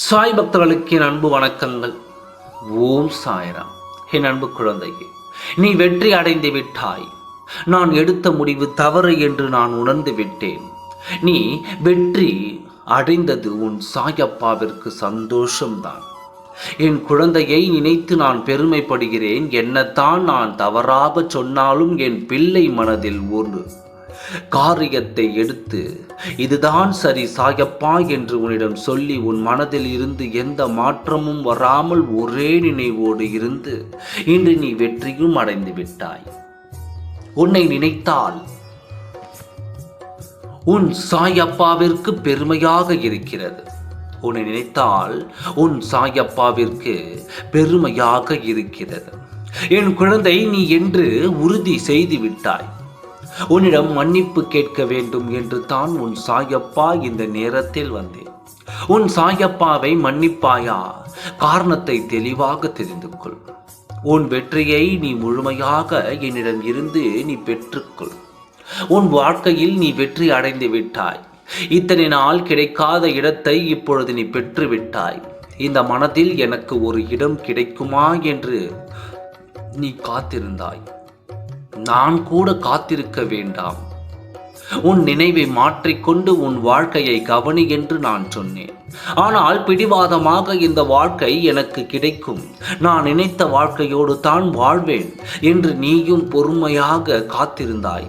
சாய் பக்தர்களுக்கு என் அன்பு வணக்கங்கள். ஓம் சாய்ராம். என் அன்பு குழந்தையே நீ வெற்றி அடைந்து விட்டாய். நான் எடுத்த முடிவு தவறு என்று நான் உணர்ந்து விட்டேன். நீ வெற்றி அடைந்தது உன் சாயப்பாவிற்கு சந்தோஷம்தான். என் குழந்தையை நினைத்து நான் பெருமைப்படுகிறேன். என்னத்தான் நான் தவறாக சொன்னாலும் என் பிள்ளை மனதில் ஒரு காரியத்தை எடுத்து இதுதான் சரி சாயப்பா என்று உன்னிடம் சொல்லி உன் மனதில் இருந்து எந்த மாற்றமும் வராமல் ஒரே நினைவோடு இருந்து இன்று நீ வெற்றியும் அடைந்து விட்டாய். உன்னை நினைத்தால் உன் சாயப்பாவிற்கு பெருமையாக இருக்கிறது. உன்னை நினைத்தால் உன் சாயப்பாவிற்கு பெருமையாக இருக்கிறது. என் குழந்தை நீ என்று உறுதி செய்து விட்டாய். உன்னிடம் மன்னிப்பு கேட்க வேண்டும் என்று தான் உன் சாயப்பா இந்த நேரத்தில் வந்தேன். உன் சாயப்பாவை மன்னிப்பாயா? காரணத்தை தெளிவாக தெரிந்து கொள். உன் வெற்றியை நீ முழுமையாக என்னிடம் இருந்து நீ பெற்றுக்கொள். உன் வாழ்க்கையில் நீ வெற்றி அடைந்து விட்டாய். இத்தனை நாள் கிடைக்காத இடத்தை இப்பொழுது நீ பெற்று விட்டாய் இந்த மனதில் எனக்கு ஒரு இடம் கிடைக்குமா என்று நீ காத்திருந்தாய். நான் கூட காத்திருக்க வேண்டாம். உன் நினைவை மாற்றிக்கொண்டு உன் வாழ்க்கையை கவனி என்று நான் சொன்னேன். ஆனால் பிடிவாதமாக இந்த வாழ்க்கை எனக்கு கிடைக்கும். நான் நினைத்த வாழ்க்கையோடு தான் வாழ்வேன் என்று நீயும் பொறுமையாக காத்திருந்தாய்.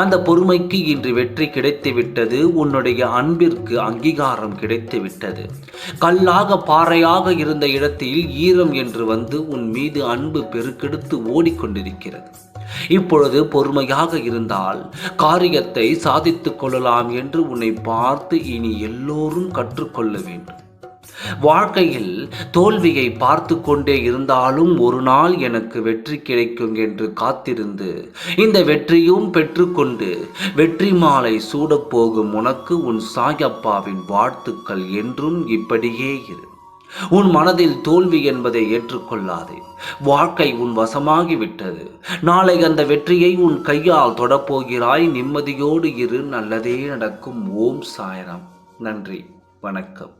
அந்த பொறுமைக்கு இன்று வெற்றி கிடைத்துவிட்டது. உன்னுடைய அன்பிற்கு அங்கீகாரம் கிடைத்துவிட்டது. கல்லாக பாறையாக இருந்த இடத்தில் ஈரம் என்று வந்து உன் மீது அன்பு பெருக்கெடுத்து ஓடிக்கொண்டிருக்கிறது. இப்பொழுது பொறுமையாக இருந்தால் காரியத்தை சாதித்துக் கொள்ளலாம் என்று உன்னை பார்த்து இனி எல்லோரும் கற்றுக்கொள்ள வேண்டும். வாழ்க்கையில் தோல்வியை பார்த்து கொண்டே இருந்தாலும் ஒரு நாள் எனக்கு வெற்றி கிடைக்கும் என்று காத்திருந்து இந்த வெற்றியும் பெற்றுக்கொண்டு வெற்றி மாலை சூடப்போகும் உனக்கு உன் சாயப்பாவின் வாழ்த்துக்கள் என்றும் இப்படியே இரு. உன் மனதில் தோல்வி என்பதை ஏற்றுக்கொள்ளாதே. வாழ்க்கை உன் வசமாகிவிட்டது. நாளை அந்த வெற்றியை உன் கையால் தொடப்போகிறாய். நிம்மதியோடு இரு நல்லதே நடக்கும். ஓம் சாயரம். நன்றி. வணக்கம்.